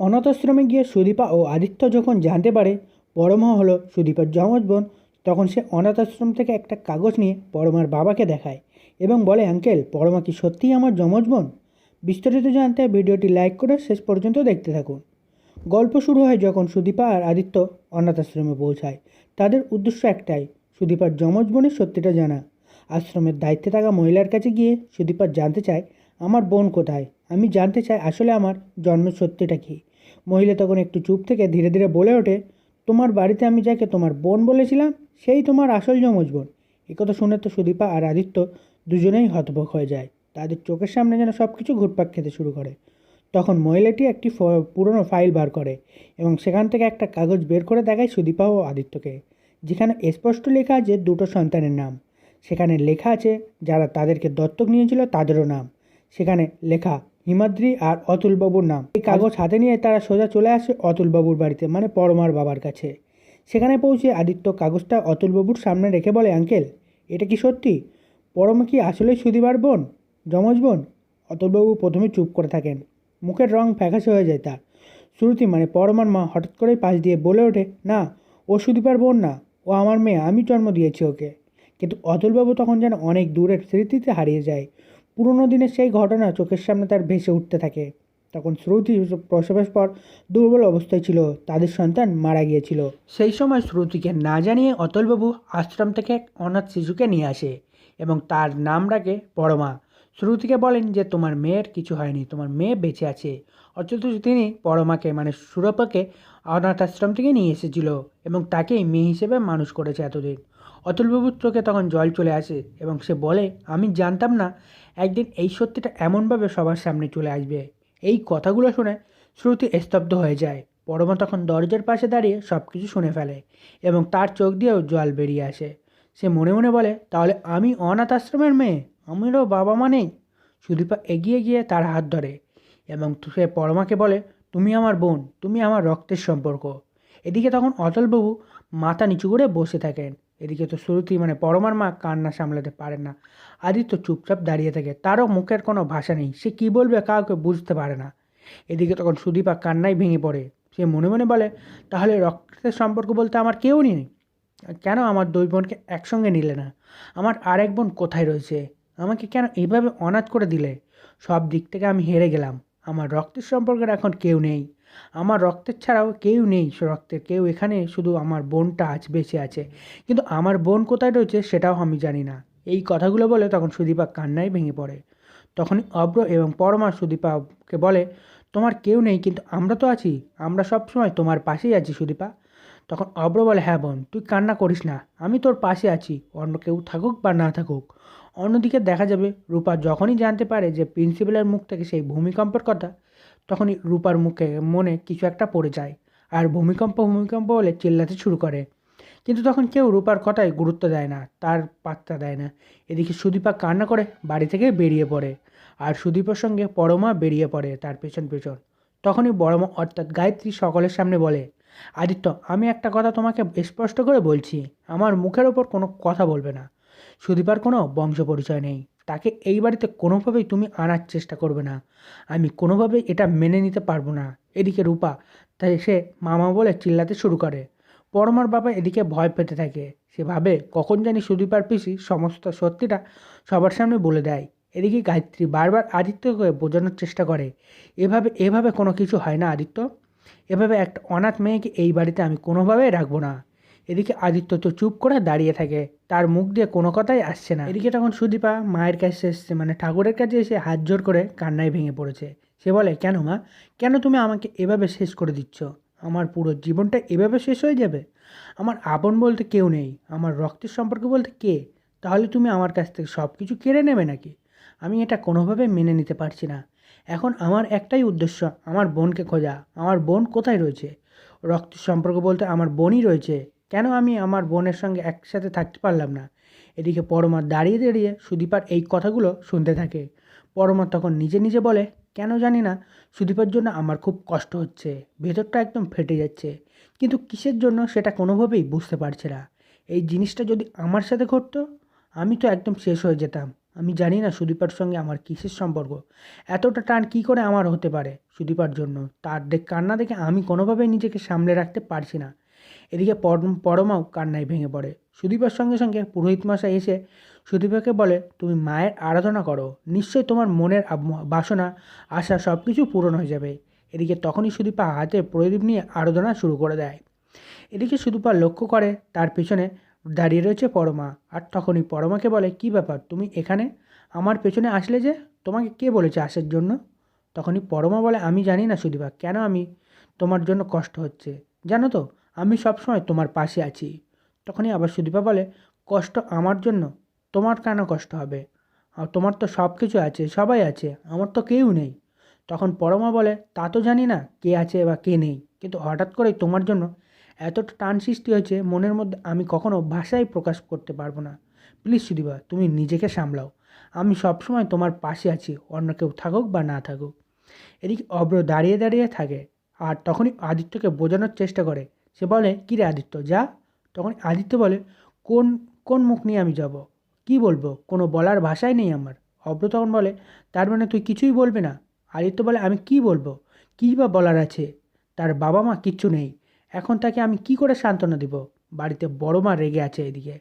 অনাথ আশ্রমে গিয়ে সুদীপা ও আদিত্য যখন জানতে পারে পরমা হলো সুদীপার যমজ বোন, তখন সে অনাথ আশ্রম থেকে একটা কাগজ নিয়ে পরমার বাবাকে দেখায় এবং বলে, আঙ্কেল, পরমা কি সত্যিই আমার যমজ বোন? বিস্তারিত জানতে ভিডিওটি লাইক করে শেষ পর্যন্ত দেখতে থাকুন। গল্প শুরু হয় যখন সুদীপা আর আদিত্য অনাথ আশ্রমে পৌঁছায়। তাদের উদ্দেশ্য একটাই, সুদীপার যমজ বোনের সত্যিটা জানা। আশ্রমের দায়িত্বে থাকা মহিলার কাছে গিয়ে সুদীপা জানতে চায়, আমার বোন কোথায়? আমি জানতে চাই আসলে আমার জন্মের সত্যিটা কী? মহিলা তখন একটু চুপ থেকে ধীরে ধীরে বলে ওঠে, তোমার বাড়িতে আমি যাকে তোমার বোন বলেছিলাম, সেই তোমার আসল যমজ বোন। একথা শুনে তো সুদীপা আর আদিত্য দুজনেই হতভক হয়ে যায়। তাদের চোখের সামনে যেন সব কিছু ঘুরপাক খেতে শুরু করে। তখন মহিলাটি একটি পুরনো ফাইল বার করে এবং সেখান থেকে একটা কাগজ বের করে দেখায় সুদীপা ও আদিত্যকে, যেখানে স্পষ্ট লেখা আছে দুটো সন্তানের নাম। সেখানে লেখা আছে, যারা তাদেরকে দত্তক নিয়েছিল তাদেরও নাম। সেখানে লেখা হিমাদ্রি আর অতুলবাবুর নাম। এই কাগজ হাতে নিয়ে তারা সোজা চলে আসে অতুলবাবুর বাড়িতে মানে পরমার বাবার কাছে। সেখানে পৌঁছে আদিত্য কাগজটা অতুলবাবুর সামনে রেখে বলে, আঙ্কেল, এটা কি সত্যি? পরমা কি আসলেই সুদিবার বোন? যমজ বোন? অতুলবাবু প্রথমে চুপ করে থাকেন। মুখের রং ফ্যাকাশে হয়ে যায় তার। শ্রুতি মানে পরমার মা হঠাৎ করেই পাশ দিয়ে বলে ওঠে, না, ও সুদীপার বোন না। ও আমার মেয়ে, আমি জন্ম দিয়েছি ওকে। কিন্তু অতুলবাবু তখন যেন অনেক দূরের স্মৃতিতে হারিয়ে যায়। পুরোনো দিনের সেই ঘটনা চোখের সামনে তার ভেসে উঠতে থাকে। তখন শ্রুতি প্রসবের পর দুর্বল অবস্থায় ছিল, তাদের সন্তান মারা গিয়েছিল। সেই সময় শ্রুতিকে না জানিয়ে অতুলবাবু আশ্রম থেকে এক অনাথ শিশুকে নিয়ে আসে এবং তার নাম রাখে পরমা। শ্রুতিকে বলেন যে, তোমার মেয়ের কিছু হয়নি, তোমার মেয়ে বেঁচে আছে। অথচ তিনি পরমাকে মানে সুরপাকে অনাথ আশ্রম থেকে নিয়ে এসেছিল এবং তাকেই মেয়ে হিসেবে মানুষ করেছে এতদিন। অতুলবাবুর চোখে তখন জল চলে আসে এবং সে বলে, আমি জানতাম না একদিন এই সত্যিটা এমনভাবে সবার সামনে চলে আসবে। এই কথাগুলো শুনে শ্রুতি স্তব্ধ হয়ে যায়। পরমা তখন দরজার পাশে দাঁড়িয়ে সব কিছু শুনে ফেলে এবং তার চোখ দিয়েও জল বেরিয়ে আসে। সে মনে মনে বলে, তাহলে আমি অনাথ আশ্রমের মেয়ে? আমিরও বাবা মা নেই? সুদীপা এগিয়ে গিয়ে তার হাত ধরে এবং সে পরমাকে বলে, তুমি আমার বোন, তুমি আমার রক্তের সম্পর্ক। এদিকে তখন অতলবাবু মাথা নিচু করে বসে থাকেন। এদিকে তো শ্রুতি মানে পরমার মা কান্না সামলাতে পারে না। আদিত্য চুপচাপ দাঁড়িয়ে থাকে। তারও মুখের কোনো ভাষা নেই। সে কী বলবে কাউকে বুঝতে পারে না। এদিকে তখন সুদীপা কান্নায় ভেঙে পড়ে। সে মনে মনে বলে, তাহলে রক্তের সম্পর্ক বলতে আমার কেউ নেই। কেন আমার দুই বোনকে একসঙ্গে নিলে না? আমার আরেক বোন কোথায় রয়েছে? আমাকে কেন এইভাবে অনাথ করে দিলে? সব দিক থেকে আমি হেরে গেলাম। আমার রক্তের সম্পর্কের এখন কেউ নেই। আমার রক্তের ছাড়াও কেউ নেই রক্তের, কেউ এখানে শুধু আমার বোনটা আজ বেঁচে আছে। কিন্তু আমার বোন কোথায় রয়েছে সেটাও আমি জানি না। এই কথাগুলো বলে তখন সুদীপা কান্নায় ভেঙে পড়ে। তখনই অব্র এবং পরমা সুদীপাকে বলে, তোমার কেউ নেই, কিন্তু আমরা তো আছি। আমরা সব সময় তোমার পাশেই আছি সুদীপা। তখন অব্র বলে হ্যাঁ বোন, তুই কান্না করিস না। আমি তোর পাশে আছি। অন্য কেউ থাকুক বা না থাকুক। অন্যদিকে দেখা যাবে, রূপা যখনই জানতে পারে যে প্রিন্সিপালের মুখ থেকে সেই ভূমিকম্পের কথা তখনই রূপার মুখে, মনে কিছু একটা পড়ে যায় আর ভূমিকম্প ভূমিকম্প বলে চিল্লাতে শুরু করে। কিন্তু তখন কেউ রূপার কথায় গুরুত্ব দেয় না, তার পাত্তা দেয় না। এদিকে সুদীপা কান্না করে বাড়ি থেকে বেরিয়ে পড়ে আর সুদীপের সঙ্গে পরমা বেরিয়ে পড়ে তার পেছন পেছন। তখনই বড়মা অর্থাৎ গায়ত্রী সকলের সামনে বলে, আদিত্য, আমি একটা কথা তোমাকে স্পষ্ট করে বলছি। আমার মুখের ওপর কোনো কথা বলবে না। সুদীপার কোনো বংশ পরিচয় নেই। তাকে এই বাড়িতে কোনোভাবেই তুমি আনার চেষ্টা করবে না। আমি কোনোভাবেই এটা মেনে নিতে পারব না। এদিকে রূপা, তাই সে মামা বলে চিল্লাতে শুরু করে। পরমার বাবা এদিকে ভয় পেতে থাকে। সে ভাবে, কখন জানি সুদীপার পিসি সমস্ত সত্যিটা সবার সামনে বলে দেয়। এদিকে গায়ত্রী বারবার আদিত্যকে বোঝানোর চেষ্টা করে। এভাবে এভাবে কোনো কিছু হয় না আদিত্য। এভাবে একটা অনাথ মেয়েকে এই বাড়িতে আমি কোনোভাবেই রাখব না। এদিকে আদিত্য তো চুপ করে দাঁড়িয়ে থাকে। তার মুখ দিয়ে কোনো কথাই আসছে না। এদিকে তখন সুদীপা মায়ের কাছে এসছে মানে ঠাকুরের কাছে এসে হাত জোর করে কান্নায় ভেঙে পড়েছে। সে বলে, কেন মা? কেন তুমি আমাকে এভাবে শেষ করে দিচ্ছ? আমার পুরো জীবনটা এভাবে শেষ হয়ে যাবে? আমার আপন বলতে কেউ নেই। আমার রক্তের সম্পর্ক বলতে কে? তাহলে তুমি আমার কাছ থেকে সব কিছু কেড়ে নেবে নাকি? আমি এটা কোনোভাবে মেনে নিতে পারছি না। এখন আমার একটাই উদ্দেশ্য, আমার বোনকে খোঁজা। আমার বোন কোথায় রয়েছে? রক্তের সম্পর্ক বলতে আমার বোনই রয়েছে। কেন আমি আমার বোনের সঙ্গে একসাথে থাকতে পারলাম না? এদিকে পরমা দাঁড়িয়ে দাঁড়িয়ে সুদীপার এই কথাগুলো শুনতে থাকে। পরমা তখন নিজে নিজে বলে, কেন জানি না, সুদীপার জন্য আমার খুব কষ্ট হচ্ছে, ভেতরটা একদম ফেটে যাচ্ছে, কিন্তু কিসের জন্য সেটা কোনোভাবেই বুঝতে পারছে না। এই জিনিসটা যদি আমার সাথে ঘটতো, আমি তো একদম শেষ হয়ে যেতাম। আমি জানি না সুদীপার সঙ্গে আমার কিসের সম্পর্ক। এতটা টান কী করে আমার হতে পারে সুদীপার জন্য? তার দেখ, কান্না দেখে আমি কোনোভাবেই নিজেকে সামলে রাখতে পারছি না। এদিকে পরম- পরমাও কান্নায় ভেঙে পড়ে। সুদীপার সঙ্গে সঙ্গে পুরোহিত মশাই এসে সুদীপাকে বলে, তুমি মায়ের আরাধনা করো। নিশ্চয়ই তোমার মনের বাসনা, আশা সব কিছু পূরণ হয়ে যাবে। এদিকে তখনই সুদীপা হাতে প্রদীপ নিয়ে আরাধনা শুরু করে দেয়। এদিকে সুদীপা লক্ষ্য করে, তার পেছনে দাঁড়িয়ে রয়েছে পরমা। আর তখনই পরমাকে বলে, কি ব্যাপার? তুমি এখানে? আমার পেছনে আসলে যে? তোমাকে কে বলেছে আসার জন্য? তখনই পরমা বলে, আমি জানি না সুদীপা, কেন আমি তোমার জন্য কষ্ট হচ্ছে? জানো তো আমি সবসময় তোমার পাশে আছি। তখনই আবার সুদীপা বলে, কষ্ট আমার জন্য? তোমার কেন কষ্ট হবে? আর তোমার তো সব কিছু আছে, সবাই আছে, আমার তো কেউ নেই। তখন পরমা বলে, তা তো জানি না, কে আছে বা কে নেই। কিন্তু হঠাৎ করেই তোমার জন্য এতটা টান সৃষ্টি হয়েছে, মনের মধ্যে আমি কখনো ভাষায় প্রকাশ করতে পারব না। প্লিজ সুদীপা, তুমি নিজেকে সামলাও। আমি সবসময় তোমার পাশে আছি, অন্য কেউ থাকুক বা না থাকুক। এদিকে অব্র দাঁড়িয়ে দাঁড়িয়ে থাকে, আর তখনই আদিত্যকে বোঝানোর চেষ্টা করে সে বলে, কী রে আদিত্য, যা। তখন আদিত্য বলে, কোন কোন মুখ নিয়ে আমি যাব? কি বলব? কোনো বলার ভাষাই নেই আমার। অব্র তখন বলে, তার মানে তুই কিছুই বলবি না? আদিত্য বলে, আমি কি বলব? কী বা বলার আছে? তার বাবা মা কিচ্ছু নেই। এখন তাকে আমি কি করে সান্ত্বনা দিব? বাড়িতে বড় মা রেগে আছে এদিকে।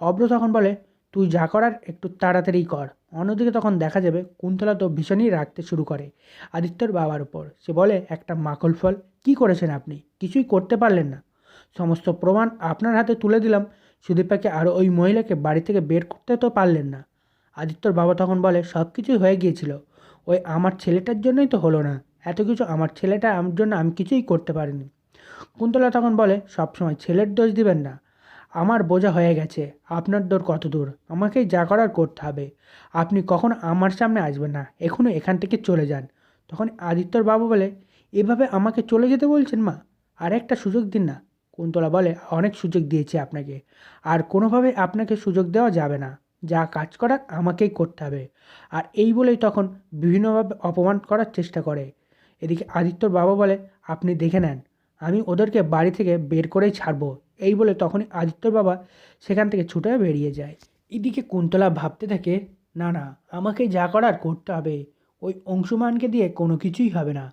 অব্র তখন বলে, তুই যা করার একটু তাড়াতাড়ি কর। অন্যদিকে তখন দেখা যাবে কুন্তলা তো ভীষণই রাখতে শুরু করে আদিত্যর বাবার উপর। সে বলে, একটা মাকল ফল, কী করেছেন আপনি? কিছুই করতে পারলেন না। সমস্ত প্রমাণ আপনার হাতে তুলে দিলাম। সুদীপাকে আর ওই মহিলাকে বাড়ি থেকে বের করতে তো পারলেন না। আদিত্যর বাবা তখন বলে সব কিছুই হয়ে গিয়েছিল। ওই আমার ছেলেটার জন্যই তো হলো না। এত কিছু আমার ছেলেটা, আমার জন্য আমি কিছুই করতে পারিনি। কুন্তলা তখন বলে, সবসময় ছেলের দোষ দিবেন না। আমার বোঝা হয়ে গেছে, আপনার দৌড় কত দূর? আমাকেই যা করার করতে হবে। আপনি কখনো আমার সামনে আসবেন না এখনও এখান থেকে চলে যান। তখন আদিত্যর বাবা বলে, এভাবে আমাকে চলে যেতে বলছেন মা? আর একটা সুযোগ দিন না। কুন্তলা বলে, অনেক সুযোগ দিয়েছি আপনাকে। আর কোনোভাবে আপনাকে সুযোগ দেওয়া যাবে না। যা কাজ করার আমাকেই করতে হবে। আর এই বলেই তখন বিভিন্নভাবে অপমান করার চেষ্টা করে। এদিকে আদিত্যর বাবা বলে, আপনি দেখে নেন। আমি ওদেরকে বাড়ি থেকে বের করেই ছাড়বো। এই বলে তখনই আদিত্যর বাবা সেখান থেকে ছুটে বেরিয়ে যায়। এদিকে কুন্তলা ভাবতে থাকে, না না, আমাকে যা করার করতে হবে। ওই অংশুমানকে দিয়ে কোনো কিছুই হবে না।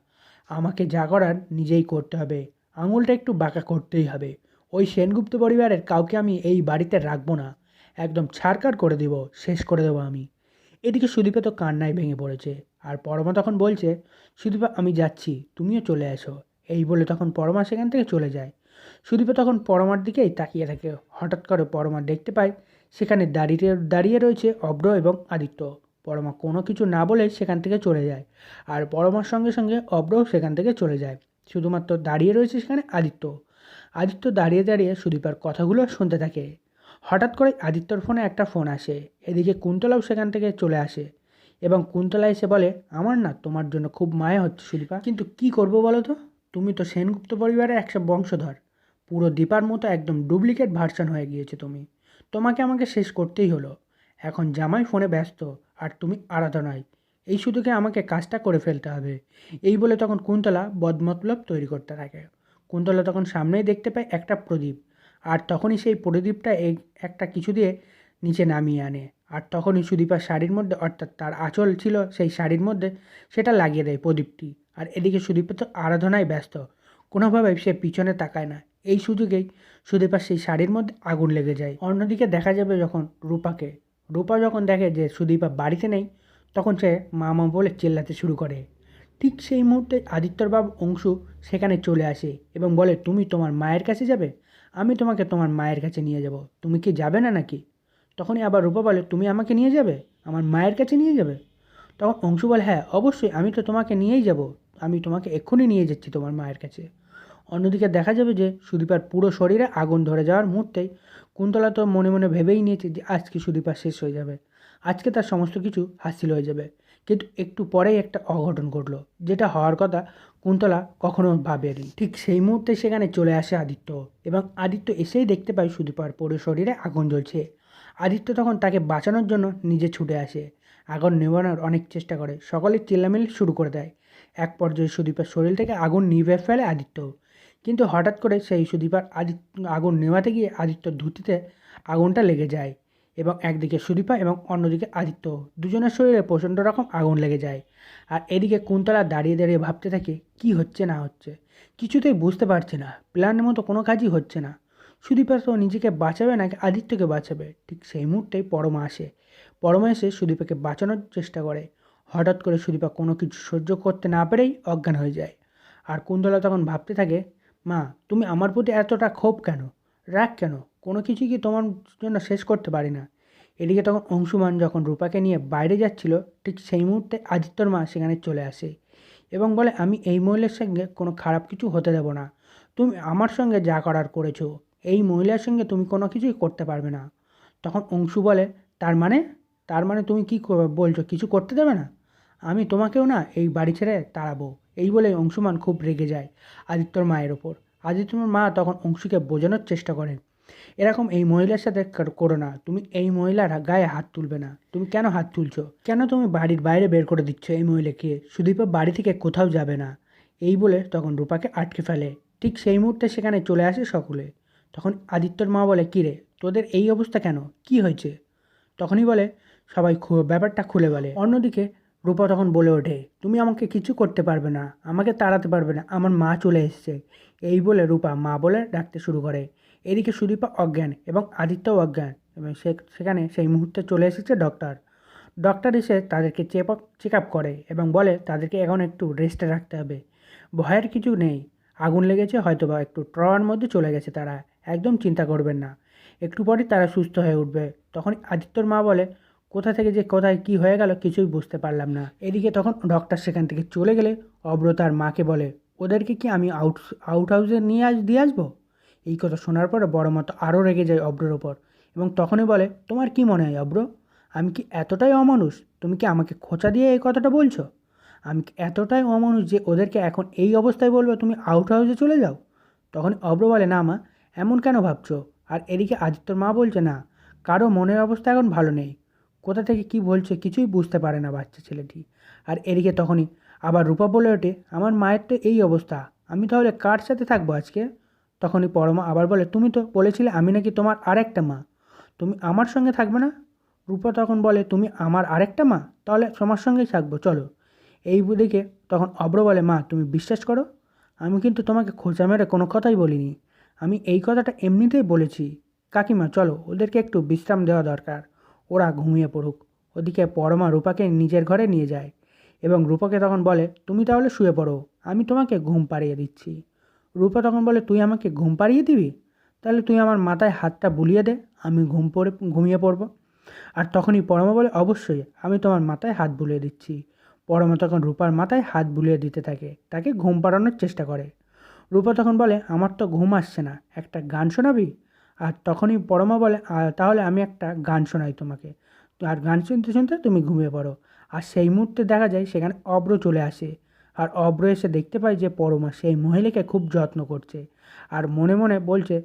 আমাকে যা করার নিজেই করতে হবে। আঙুলটা একটু বাঁকা করতেই হবে। ওই সেনগুপ্ত পরিবারের কাউকে আমি এই বাড়িতে রাখব না। একদম ছাড়কার করে দেব, শেষ করে দেবো আমি। এদিকে সুদীপা তো কান্নায় ভেঙে পড়েছে। আর পরমা তখন বলছে, সুদীপা, আমি যাচ্ছি, তুমিও চলে আসো এই বলে তখন পরমা সেখান থেকে চলে যায়। সুদীপা তখন পরমার দিকেই তাকিয়ে থাকে। হঠাৎ করে পরমা দেখতে পায়, সেখানে দাঁড়িয়ে দাঁড়িয়ে রয়েছে অব্র এবং আদিত্য। পরমা কোনো কিছু না বলে সেখান থেকে চলে যায় আর পরমার সঙ্গে সঙ্গে অব্রও সেখান থেকে চলে যায়। শুধুমাত্র দাঁড়িয়ে রয়েছে সেখানে আদিত্য। আদিত্য দাঁড়িয়ে দাঁড়িয়ে সুদীপার কথাগুলো শুনতে থাকে। হঠাৎ করে আদিত্যর ফোনে একটা ফোন আসে। এদিকে কুন্তলাও সেখান থেকে চলে আসে এবং কুন্তলা এসে বলে, আমার না তোমার জন্য খুব মায়া হচ্ছে সুদীপা। কিন্তু কি করব বলো তো? তুমি তো সেনগুপ্ত পরিবারের একটা বংশধর। পুরো দীপার মতো একদম ডুপ্লিকেট ভার্সন হয়ে গিয়েছে তুমি। তোমাকে আমাকে শেষ করতেই হলো। এখন জামাই ফোনে ব্যস্ত, আর তুমি আরাধনায় এই সুযোগে আমাকে কাজটা করে ফেলতে হবে। এই বলে তখন কুন্তলা বদমতলব তৈরি করতে থাকে। কুন্তলা তখন সামনেই দেখতে পায় একটা প্রদীপ, আর তখনই সেই প্রদীপটা এই একটা কিছু দিয়ে নিচে নামিয়ে আনে। আর তখনই সুদীপার শাড়ির মধ্যে, অর্থাৎ তার আঁচল ছিল সেই শাড়ির মধ্যে, সেটা লাগিয়ে দেয় প্রদীপটি। আর এদিকে সুদীপা তো আরাধনায় ব্যস্ত। কোনোভাবে সে পিছনে তাকায় না। এই সুযোগেই সুদীপার সেই শাড়ির মধ্যে আগুন লেগে যায়। অন্যদিকে দেখা যাবে যখন রূপাকে, রূপা যখন দেখে যে সুদীপা বাড়িতে নেই, তখন সে মামা বলে চেল্লাতে শুরু করে। ঠিক সেই মুহূর্তে আদিত্যর বাব অংশু সেখানে চলে আসে এবং বলে, তুমি তোমার মায়ের কাছে যাবে? আমি তোমাকে তোমার মায়ের কাছে নিয়ে যাব। তুমি কি যাবে না নাকি? তখনই আবার রূপা বলে, তুমি আমাকে নিয়ে যাবে? আমার মায়ের কাছে নিয়ে যাবে? তখন অংশু বলে হ্যাঁ অবশ্যই, আমি তো তোমাকে নিয়েই যাব। আমি তোমাকে এক্ষুনি নিয়ে যাচ্ছি তোমার মায়ের কাছে। অন্যদিকে দেখা যাবে যে সুদীপার পুরো শরীরে আগুন ধরে যাওয়ার মুহূর্তেই কুন্তলা তো মনে মনে ভেবেই নিয়েছে যে আজকে সুদীপা শেষ হয়ে যাবে। আজকে তার সমস্ত কিছু হাসিল হয়ে যাবে। কিন্তু একটু পরেই একটা অঘটন ঘটলো, যেটা হওয়ার কথা কুন্তলা কখনো ভাবেনি। ঠিক সেই মুহূর্তে সেখানে চলে আসে আদিত্য এবং আদিত্য এসেই দেখতে পায় সুদীপার পুরো শরীরে আগুন জ্বলছে। আদিত্য তখন তাকে বাঁচানোর জন্য নিজে ছুটে আসে। আগুন নেভানোর অনেক চেষ্টা করে, সকলে চিল্লামিল্লি শুরু করে দেয়। এক পর্যায়ে সুদীপার শরীর থেকে আগুন নিভে ফেলে আদিত্য। কিন্তু হঠাৎ করে সেই সুদীপার আদিত্য আগুন নেভাতে গিয়ে আদিত্য ধুতিতে আগুনটা লেগে যায় এবং একদিকে সুদীপা এবং অন্যদিকে আদিত্য। দুজনের শরীরে প্রচণ্ড রকম আগুন লেগে যায়। আর এদিকে কুন্তলা দাঁড়িয়ে দাঁড়িয়ে ভাবতে থাকে, কি হচ্ছে না হচ্ছে? কিছুতেই বুঝতে পারছে না। প্ল্যানের মতো কোনো কাজই হচ্ছে না। সুদীপা তো নিজেকে বাঁচাবে নাকি আদিত্যকে বাঁচাবে? ঠিক সেই মুহূর্তেই পরমা আসে। পরমা এসে সুদীপাকে বাঁচানোর চেষ্টা করে। হঠাৎ করে সুদীপা কোনো কিছু সহ্য করতে না পেরেই অজ্ঞান হয়ে যায়। আর কুন্তলা তখন ভাবতে থাকে মা, তুমি আমার প্রতি এতটা ক্ষোভ কেন? রাগ কেন? কোনো কিছু কি তোমার জন্য শেষ করতে পারি না। এদিকে তখন অংশুমান যখন রূপাকে নিয়ে বাইরে যাচ্ছিল, ঠিক সেই মুহূর্তে আদিত্যর মা সেখানে চলে আসে এবং বলে, আমি এই মহিলার সঙ্গে কোনো খারাপ কিছু হতে দেব না। তুমি আমার সঙ্গে যা করার করেছ, এই মহিলার সঙ্গে তুমি কোনো কিছুই করতে পারবে না। তখন অংশু বলে, তার মানে? তার মানে তুমি কি বলছো, কিছু করতে দেবে না? আমি তোমাকেও না এই বাড়ি ছেড়ে তাড়াবো। এই বলে অংশুমান খুব রেগে যায় আদিত্যর মায়ের ওপর। আদিত্যর মা তখন অংশুকে বোঝানোর চেষ্টা করে এরকম এই মহিলার সাথে কর- করো না। তুমি এই মহিলার গায়ে হাত তুলবে না। তুমি কেন হাত তুলছো? কেন তুমি বাড়ির বাইরে বের করে দিচ্ছ এই মহিলাকে? সুদীপা বাড়ি থেকে কোথাও যাবে না। এই বলে তখন রূপাকে আটকে ফেলে। ঠিক সেই মুহূর্তে সেখানে চলে আসে সকলে। তখন আদিত্যর মা বলে, কী রে, তোদের এই অবস্থা কেন? কি হয়েছে? তখনই বলে, সবাই ব্যাপারটা খুলে বলে। অন্যদিকে রূপা তখন বলে ওঠে, তুমি আমাকে কিছু করতে পারবে না, আমাকে তাড়াতে পারবে না, আমার মা চলে এসেছে। এই বলে রূপা মা বলে ডাকতে শুরু করে। এদিকে সুদীপা অজ্ঞান এবং আদিত্যও অজ্ঞান এবং সেখানে সেই মুহূর্তে চলে এসেছে ডক্টর ডক্টর এসে তাদেরকে চেক আপ চেক আপ করে এবং বলে, তাদেরকে এখন একটু রেস্টে রাখতে হবে। ভয়ের কিছু নেই। আগুন লেগেছে হয়তো বা একটু ট্রয়ার মধ্যে চলে গেছে তারা। একদম চিন্তা করবেন না। একটু পরই তারা সুস্থ হয়ে উঠবে। তখন আদিত্যর মা বলে কোথা থেকে যে কোথায় কি হয়ে গেল কিছুই বুঝতে পারলাম না। এদিকে তখন ডক্টর সেখান থেকে চলে গেলে অব্র তার মাকে বলে, ওদেরকে কি আমি আউট আউট হাউসে নিয়ে আস দিয়ে আসব? এই কথা শোনার পরে বড় মতো আরও রেগে যায় অব্রর ওপর এবং তখনই বলে, তোমার কি মনে হয় অব্র? আমি কি এতটাই অমানুষ? তুমি কি আমাকে খোঁচা দিয়ে এই কথাটা বলছো? আমি কি এতটাই অমানুষ যে ওদেরকে এখন এই অবস্থায় বলবে তুমি আউট হাউসে চলে যাও? তখন অব্র বলে, না মা, এমন কেন ভাবছ? আর এদিকে আদিত্যর মা বলছে না, কারও মনের অবস্থা এখন ভালো নেই। কোথা থেকে কি বলছে কিছুই বুঝতে পারে না বাচ্চা ছেলেটি। আর এদিকে তখনই, আবার রূপা বলে ওঠে, আমার মায়ের তো এই অবস্থা, আমি তাহলে কার সাথে থাকব আজকে? তখনই পরমা আবার বলে, তুমি তো বলেছিলে আমি নাকি তোমার আরেকটা মা, তুমি আমার সঙ্গে থাকবে না? রূপা তখন বলে, তুমি আমার আরেকটা মা, তাহলে তোমার সঙ্গেই থাকব, চলো। এই দিকে তখন অব্র বলে, মা, তুমি বিশ্বাস করো? আমি কিন্তু তোমাকে খোঁচা মেরে কোনো কথাই বলিনি। আমি এই কথাটা এমনিতেই বলেছি। কাকিমা, চলো, ওদেরকে একটু বিশ্রাম দেওয়া দরকার। ওরা ঘুমিয়ে পড়ুক। ওদিকে পরমা রূপাকে নিজের ঘরে নিয়ে যায় এবং রূপাকে তখন বলে, তুমি তাহলে শুয়ে পড়ো, আমি তোমাকে ঘুম পাড়িয়ে দিচ্ছি। রূপা তখন বলে, তুই আমাকে ঘুম পাড়িয়ে দিবি? তাহলে তুই আমার মাথায় হাতটা বুলিয়ে দে, আমি ঘুম পড়ে, ঘুমিয়ে পড়ব। আর তখনই পরমা বলে, অবশ্যই, আমি তোমার মাথায় হাত বুলিয়ে দিচ্ছি। পরমা তখন রূপার মাথায় হাত বুলিয়ে দিতে থাকে, তাকে ঘুম পাড়ানোর চেষ্টা করে। রূপা তখন বলে, আমার তো ঘুম আসছে না, একটা গান শোনাবি? আর তখনই পরমা বলে তাহলে আমি একটা গান শোনাই তোমাকে। আর গান শুনতে শুনতে তুমি ঘুমিয়ে পড়ো। আর সেই মুহূর্তে দেখা যায় সেখানে অব্র চলে আসে। আর অব্র এসে দেখতে পায় যে পরমা সেই মহিলাকে খুব যত্ন করছে। আর মনে মনে বলছে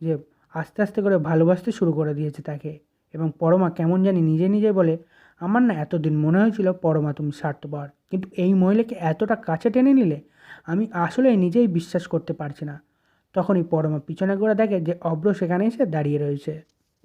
যে, আস্তে আস্তে করে ভালোবাসতে শুরু করে দিয়েছে তাকে। এবং পরমা কেমন জানি নিজে নিজে বলে, আমার না এতদিন মনে হয়েছিল পরমা তুমি স্বার্থপর। কিন্তু এই মহিলাকে এতটা কাছে টেনে নিলে, আমি আসলে নিজেই বিশ্বাস করতে পারছি না। তখনই পরমা পিছনে ঘুরে দেখে যে অব্র সেখানে এসে দাঁড়িয়ে রয়েছে।